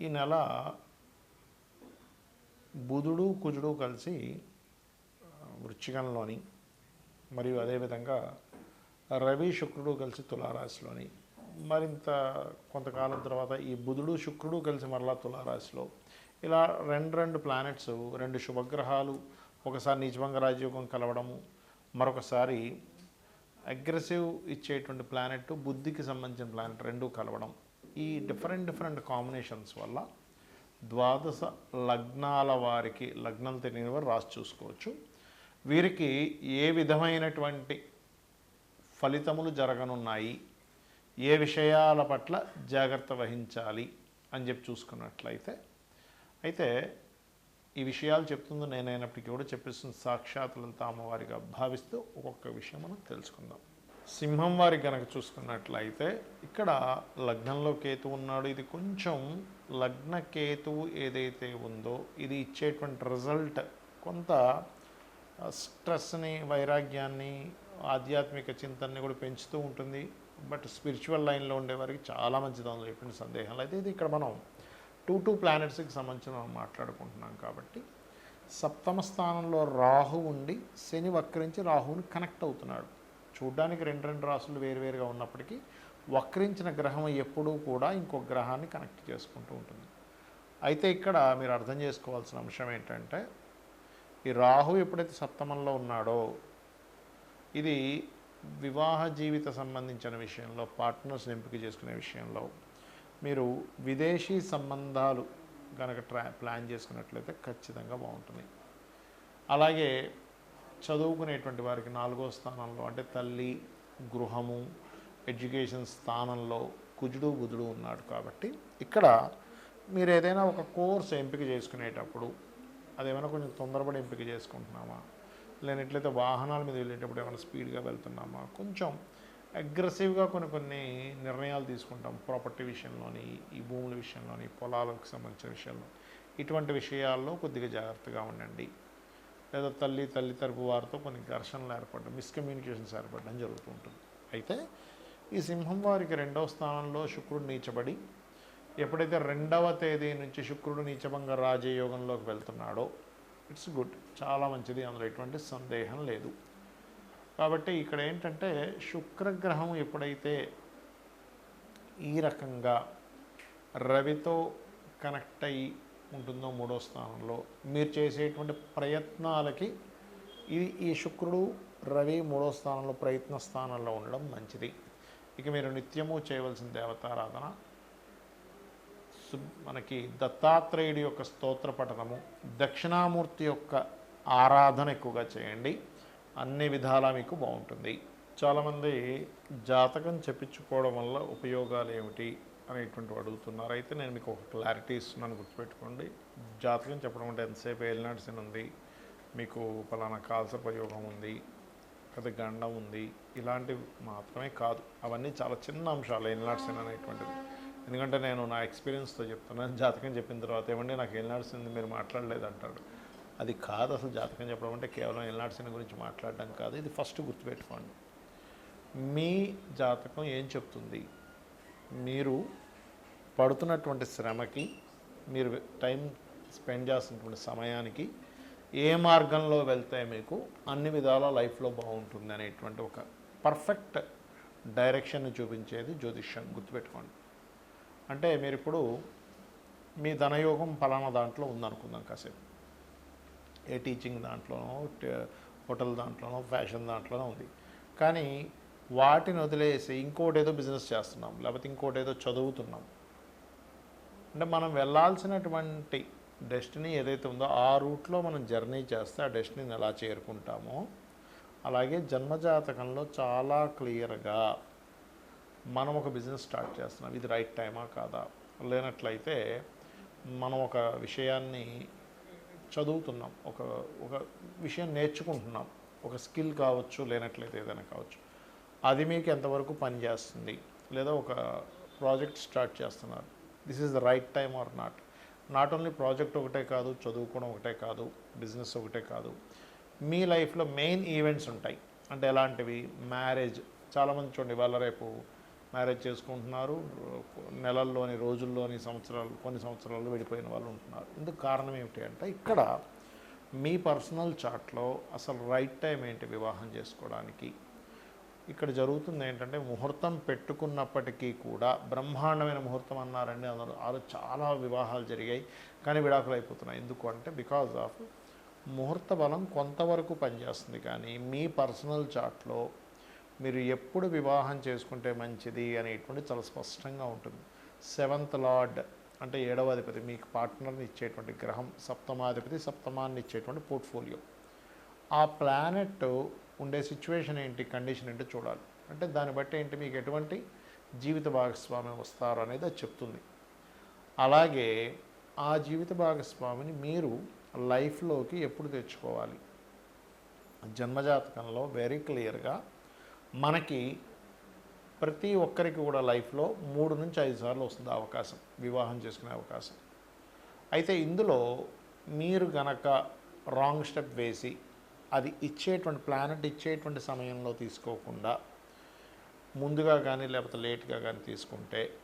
ఈ నెల బుధుడు కుజుడు కలిసి వృచ్చికంలోని మరియు అదేవిధంగా రవి శుక్రుడు కలిసి తులారాశిలోని మరింత కొంతకాలం తర్వాత ఈ బుధుడు శుక్రుడు కలిసి మరలా తులారాశిలో ఇలా రెండు రెండు ప్లానెట్స్ రెండు శుభగ్రహాలు ఒకసారి నిజభంగ రాజయోగం కలవడము మరొకసారి అగ్రెసివ్ ఇచ్చేటువంటి ప్లానెట్ బుద్ధికి సంబంధించిన ప్లానెట్ రెండు కలవడం ఈ డిఫరెంట్ డిఫరెంట్ కాంబినేషన్స్ వల్ల ద్వాదశ లగ్నాల వారికి లగ్నం తెలియని వారు రాసి చూసుకోవచ్చు. వీరికి ఏ విధమైనటువంటి ఫలితములు జరగనున్నాయి ఏ విషయాల పట్ల జాగ్రత్త వహించాలి అని చెప్పి చూసుకున్నట్లయితే అయితే ఈ విషయాలు చెప్తుంది నేనైనప్పటికీ కూడా చెప్పిస్తుంది సాక్షాత్తులంతా అమ్మవారిగా భావిస్తూ ఒక్కొక్క విషయం మనం తెలుసుకుందాం. సింహం వారి కనుక చూసుకున్నట్లయితే ఇక్కడ లగ్నంలో కేతు ఉన్నాడు. ఇది కొంచెం లగ్న కేతువు ఏదైతే ఉందో ఇది ఇచ్చేటువంటి రిజల్ట్. కొంత స్ట్రెస్ని వైరాగ్యాన్ని ఆధ్యాత్మిక చింతనని కూడా పెంచుతూ ఉంటుంది. బట్ స్పిరిచువల్ లైన్లో ఉండేవారికి చాలా మంచిది అందులో ఎటువంటి సందేహం. లేదు అయితే ఇది ఇక్కడ మనం టూ టూ ప్లానెట్స్కి సంబంధించి మనం మాట్లాడుకుంటున్నాం కాబట్టి సప్తమ స్థానంలో రాహు ఉండి శని వక్రించి రాహువుని కనెక్ట్ అవుతున్నాడు. చూడ్డానికి రెండు రెండు రాసులు వేరువేరుగా ఉన్నప్పటికీ వక్రించిన గ్రహం ఎప్పుడూ కూడా ఇంకొక గ్రహాన్ని కనెక్ట్ చేసుకుంటూ ఉంటుంది. అయితే ఇక్కడ మీరు అర్థం చేసుకోవాల్సిన అంశం ఏంటంటే ఈ రాహు ఎప్పుడైతే సప్తమంలో ఉన్నాడో ఇది వివాహ జీవిత సంబంధించిన విషయంలో పార్ట్నర్స్ ఎంపిక చేసుకునే విషయంలో మీరు విదేశీ సంబంధాలు కనుక ట్రా ప్లాన్ చేసుకున్నట్లయితే ఖచ్చితంగా బాగుంటుంది. అలాగే చదువుకునేటువంటి వారికి నాలుగో స్థానంలో అంటే తల్లి గృహము ఎడ్యుకేషన్ స్థానంలో కుజుడు బుధుడు ఉన్నాడు కాబట్టి ఇక్కడ మీరు ఏదైనా ఒక కోర్స్ ఎంపిక చేసుకునేటప్పుడు అదేమైనా కొంచెం తొందరపడి ఎంపిక చేసుకుంటున్నామా? లేనట్లయితే వాహనాల మీద వెళ్ళేటప్పుడు ఏమైనా స్పీడ్గా వెళ్తున్నామా? కొంచెం అగ్రెసివ్గా కొన్ని కొన్ని నిర్ణయాలు తీసుకుంటాం. ప్రాపర్టీ విషయంలోని ఈ భూముల విషయంలోని పొలాలకు సంబంధించిన విషయంలో. ఇటువంటి విషయాల్లో కొద్దిగా జాగ్రత్తగా ఉండండి. లేదా తల్లి తల్లి తరపు వారితో కొన్ని ఘర్షణలు ఏర్పడడం మిస్కమ్యూనికేషన్స్ ఏర్పడడం జరుగుతూ ఉంటుంది. అయితే ఈ సింహం వారికి రెండవ స్థానంలో శుక్రుడు నీచబడి ఎప్పుడైతే రెండవ తేదీ నుంచి శుక్రుడు నీచభంగ రాజయోగంలోకి వెళ్తున్నాడో ఇట్స్ గుడ్ చాలా మంచిది. అందులో ఎటువంటి సందేహం లేదు. కాబట్టి ఇక్కడ ఏంటంటే శుక్రగ్రహం ఎప్పుడైతే ఈ రకంగా రవితో కనెక్ట్ అయ్యి ఉంటుందో మూడో స్థానంలో. మీరు చేసేటువంటి ప్రయత్నాలకి ఇది ఈ శుక్రుడు రవి మూడో స్థానంలో ప్రయత్న స్థానంలో ఉండడం మంచిది. ఇక మీరు నిత్యము చేయవలసిన దేవతారాధన సు- మనకి దత్తాత్రేయుడి యొక్క స్తోత్ర పఠనము దక్షిణామూర్తి యొక్క ఆరాధన ఎక్కువగా చేయండి. అన్ని విధాలా మీకు బాగుంటుంది. చాలామంది జాతకం చెప్పించుకోవడం వల్ల ఉపయోగాలు ఏమిటి అనేటువంటి అడుగుతున్నారు. అయితే నేను మీకు ఒక క్లారిటీ ఇస్తున్నాను గుర్తుపెట్టుకోండి. జాతకం చెప్పడం అంటే ఎంతసేపు ఏలినాడ్సిన్ ఉంది మీకు పలానా కాల్సపయోగం ఉంది పెద్ద గండం ఉంది ఇలాంటివి మాత్రమే కాదు. అవన్నీ చాలా చిన్న అంశాలు ఏలినాడ్సిన్ అనేటువంటిది. ఎందుకంటే నేను నా ఎక్స్పీరియన్స్తో చెప్తున్నాను జాతకం చెప్పిన తర్వాత ఏమంటే నాకు ఏలినాడ్సింది మీరు మాట్లాడలేదు అంటాడు అది కాదు అసలు జాతకం చెప్పడం అంటే కేవలం ఏలినాడ్సిన గురించి మాట్లాడడం కాదు ఇది ఫస్ట్ గుర్తుపెట్టుకోండి. మీ జాతకం ఏం చెప్తుంది? మీరు పడుతున్నటువంటి శ్రమకి మీరు టైం స్పెండ్ చేస్తున్నటువంటి సమయానికి ఏ మార్గంలో వెళ్తే మీకు అన్ని విధాల లైఫ్లో బాగుంటుంది అనేటువంటి ఒక పర్ఫెక్ట్ డైరెక్షన్ని చూపించేది జ్యోతిష్యం. గుర్తుపెట్టుకోండి. అంటే మీరు ఇప్పుడు మీ ధనయోగం ఫలానా దాంట్లో ఉందనుకుందాం కాసేపు. ఏ టీచింగ్ దాంట్లోనో హోటల్ దాంట్లోనో ఫ్యాషన్ దాంట్లోనో ఉంది. కానీ వాటిని వదిలేసి ఇంకోటి ఏదో బిజినెస్ చేస్తున్నాం. లేకపోతే ఇంకోటి ఏదో చదువుతున్నాం. అంటే మనం వెళ్ళాల్సినటువంటి డెస్టినీ ఏదైతే ఉందో ఆ రూట్లో మనం జర్నీ చేస్తే ఆ డెస్టినీని ఎలా చేరుకుంటామో అలాగే జన్మజాతకంలో చాలా క్లియర్గా మనం ఒక బిజినెస్ స్టార్ట్ చేస్తున్నాం. ఇది రైట్ టైమా కాదా? లేనట్లయితే మనం ఒక విషయాన్ని చదువుతున్నాం. ఒక ఒక విషయం నేర్చుకుంటున్నాం. ఒక స్కిల్ కావచ్చు లేనట్లయితే ఏదైనా కావచ్చు. అది మీకు ఎంతవరకు పనిచేస్తుంది? లేదా ఒక ప్రాజెక్ట్ స్టార్ట్ చేస్తున్నారు. This is the right time or not. Not only project ఒకటే కాదు చదువుకోవడం ఒకటే కాదు బిజినెస్ ఒకటే కాదు. మీ లైఫ్లో మెయిన్ ఈవెంట్స్ ఉంటాయి. అంటే ఎలాంటివి? మ్యారేజ్. చాలామంది చూడండి వాళ్ళ రేపు మ్యారేజ్ చేసుకుంటున్నారు. నెలల్లోని రోజుల్లోని సంవత్సరాలు కొన్ని సంవత్సరాలు విడిపోయిన వాళ్ళు ఉంటున్నారు. ఇందుకు కారణం ఏమిటి అంటే ఇక్కడ మీ పర్సనల్ చార్ట్లో అసలు రైట్ టైం ఏంటి వివాహం చేసుకోవడానికి? ఇక్కడ జరుగుతుంది ఏంటంటే ముహూర్తం పెట్టుకున్నప్పటికీ కూడా బ్రహ్మాండమైన ముహూర్తం అన్నారండి. అందరూ ఆరు చాలా వివాహాలు జరిగాయి. కానీ విడాకులు అయిపోతున్నాయి. ఎందుకు అంటే బికాజ్ ఆఫ్ ముహూర్త బలం కొంతవరకు పనిచేస్తుంది. కానీ మీ పర్సనల్ చాట్లో మీరు ఎప్పుడు వివాహం చేసుకుంటే మంచిది అనేటువంటి చాలా స్పష్టంగా ఉంటుంది. సెవెంత్ లార్డ్ అంటే ఏడవ అధిపతి మీకు పార్ట్నర్ని ఇచ్చేటువంటి గ్రహం సప్తమాధిపతి సప్తమాన్ని ఇచ్చేటువంటి పోర్ట్ఫోలియో ఆ ప్లానెట్ ఉండే సిచ్యువేషన్ ఏంటి కండిషన్ ఏంటి చూడాలి. అంటే దాన్ని బట్టి ఏంటి మీకు ఎటువంటి జీవిత భాగస్వామి వస్తారు అనేది అది చెప్తుంది. అలాగే ఆ జీవిత భాగస్వామిని మీరు లైఫ్లోకి ఎప్పుడు తెచ్చుకోవాలి? జన్మజాతకంలో వెరీ క్లియర్గా మనకి ప్రతి ఒక్కరికి కూడా లైఫ్లో మూడు నుంచి ఐదు సార్లు వస్తుంది అవకాశం వివాహం చేసుకునే అవకాశం. అయితే ఇందులో మీరు గనక రాంగ్ స్టెప్ వేసి అది ఇచ్చేటువంటి ప్లానెట్ ఇచ్చేటువంటి సమయంలో తీసుకోకుండా ముందుగా కానీ లేకపోతే లేట్గా కానీ తీసుకుంటే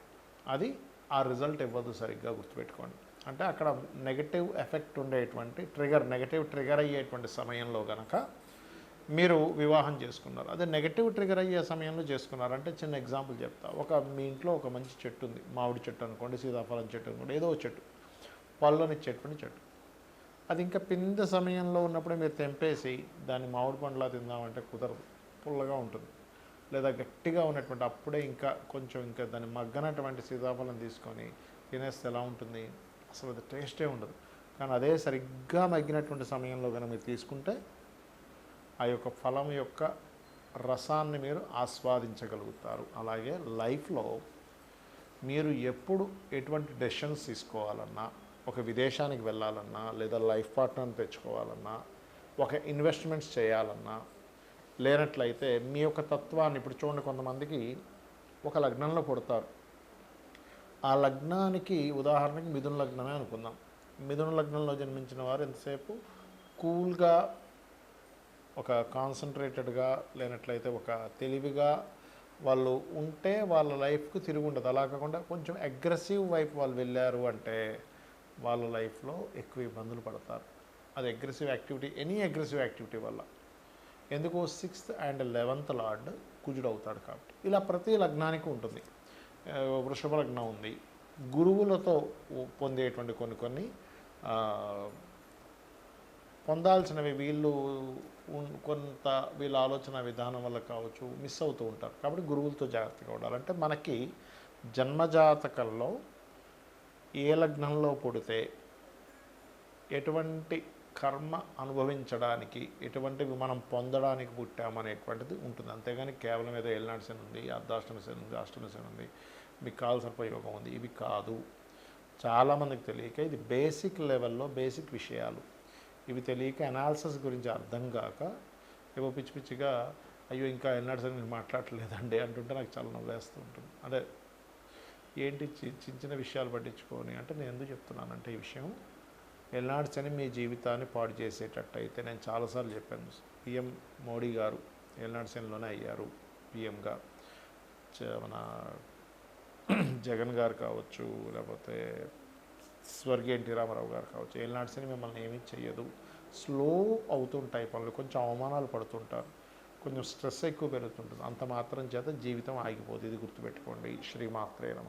అది ఆ రిజల్ట్ ఇవ్వదు సరిగ్గా గుర్తుపెట్టుకోండి. అంటే అక్కడ నెగటివ్ ఎఫెక్ట్ ఉండేటువంటి ట్రిగర్ నెగటివ్ ట్రిగర్ అయ్యేటువంటి సమయంలో కనుక మీరు వివాహం చేసుకున్నారు. అదే నెగటివ్ ట్రిగర్ అయ్యే సమయంలో చేసుకున్నారంటే చిన్న ఎగ్జాంపుల్ చెప్తా. ఒక మీ ఇంట్లో ఒక మంచి చెట్టు ఉంది. మామిడి చెట్టు అనుకోండి సీతాఫలం చెట్టు అనుకోండి ఏదో ఒక చెట్టు. చెట్టుని చెట్టు. అది ఇంకా పింద సమయంలో ఉన్నప్పుడు మీరు తెంపేసి దాన్ని మామిడి పండులా తిందామంటే కుదరదు. పుల్లగా ఉంటుంది. లేదా గట్టిగా ఉన్నటువంటి అప్పుడే ఇంకా కొంచెం ఇంకా దాన్ని మగ్గనటువంటి సీతాఫలం తీసుకొని తినేస్తే ఎలా ఉంటుంది? అసలు అది టేస్టే ఉండదు. కానీ అదే సరిగ్గా మగ్గినటువంటి సమయంలో కనుక మీరు తీసుకుంటే ఆ యొక్క ఫలం యొక్క రసాన్ని మీరు ఆస్వాదించగలుగుతారు. అలాగే లైఫ్లో మీరు ఎప్పుడు ఎటువంటి డెసిషన్స్ తీసుకోవాలన్నా ఒక విదేశానికి వెళ్ళాలన్నా లేదా లైఫ్ పార్ట్నర్ని తెచ్చుకోవాలన్నా ఒక ఇన్వెస్ట్మెంట్స్ చేయాలన్నా లేనట్లయితే మీ యొక్క తత్వాన్ని ఇప్పుడు చూడండి కొంతమందికి ఒక లగ్నంలో పుడతారు. ఆ లగ్నానికి ఉదాహరణకి మిథున లగ్నమే అనుకుందాం. మిథున లగ్నంలో జన్మించిన వారు ఎంతసేపు? కూల్గా ఒక కాన్సన్ట్రేటెడ్గా లేనట్లయితే ఒక తెలివిగా వాళ్ళు ఉంటే వాళ్ళ లైఫ్కు తిరిగి ఉండదు. అలా కాకుండా కొంచెం అగ్రెసివ్ వైపు వాళ్ళు వెళ్ళారు అంటే వాళ్ళ లైఫ్లో ఎక్కువ ఇబ్బందులు పడతారు. అది aggressive activity any aggressive activity వల్ల. ఎందుకు సిక్స్త్ అండ్ లెవెంత్ లార్డ్ కుజుడు అవుతాడు కాబట్టి. ఇలా ప్రతి లగ్నానికి ఉంటుంది. వృషభ లగ్నం ఉంది. గురువులతో పొందేటువంటి కొన్ని కొన్ని పొందాల్సినవి వీళ్ళు కొంత వీళ్ళ ఆలోచన విధానం వల్ల కావచ్చు మిస్ అవుతూ ఉంటారు. కాబట్టి గురువులతో జాగ్రత్తగా ఉండాలంటే మనకి జన్మజాతకంలో ఏ లగ్నంలో పుడితే ఎటువంటి కర్మ అనుభవించడానికి ఎటువంటివి మనం పొందడానికి పుట్టామనేటువంటిది ఉంటుంది. అంతేగాని కేవలం ఏదో ఏలినాడు శని ఉంది అర్ధాష్టమి శని ఉంది అష్టమి శని ఉంది మీకు కావాల్సిన ఉపయోగం ఉంది ఇవి కాదు. చాలామందికి తెలియక ఇది బేసిక్ లెవెల్లో బేసిక్ విషయాలు. ఇవి తెలియక అనాలిసిస్ గురించి అర్థం కాక ఏవో పిచ్చి పిచ్చిగా అయ్యో ఇంకా ఎన్నడసరి శని మాట్లాడలేదండి అంటుంటే నాకు చాలా నవ్వేస్తూ ఉంటుంది. అంటే ఏంటి చి- చిన్న చిన్న విషయాలు పట్టించుకొని అంటే నేను ఎందుకు చెప్తున్నానంటే ఈ విషయం ఎల్నాడు శని మీ జీవితాన్ని పాడు చేసేటట్టు అయితే నేను చాలాసార్లు చెప్పాను. పిఎం మోడీ గారు ఎల్నాడు శనిలోనే అయ్యారు పిఎంగా. మన జగన్ గారు కావచ్చు లేకపోతే స్వర్గీయ ఎన్టీ రామారావు గారు కావచ్చు ఏలినాడు శని మిమ్మల్ని ఏమీ చెయ్యదు. స్లో అవుతుంటాయి పనులు కొంచెం అవమానాలు పడుతుంటారు. కొంచెం స్ట్రెస్ ఎక్కువ పెరుగుతుంటుంది. అంత మాత్రం చేత జీవితం ఆగిపోతుంది ఇది గుర్తుపెట్టుకోండి. శ్రీమాత్రే నమ.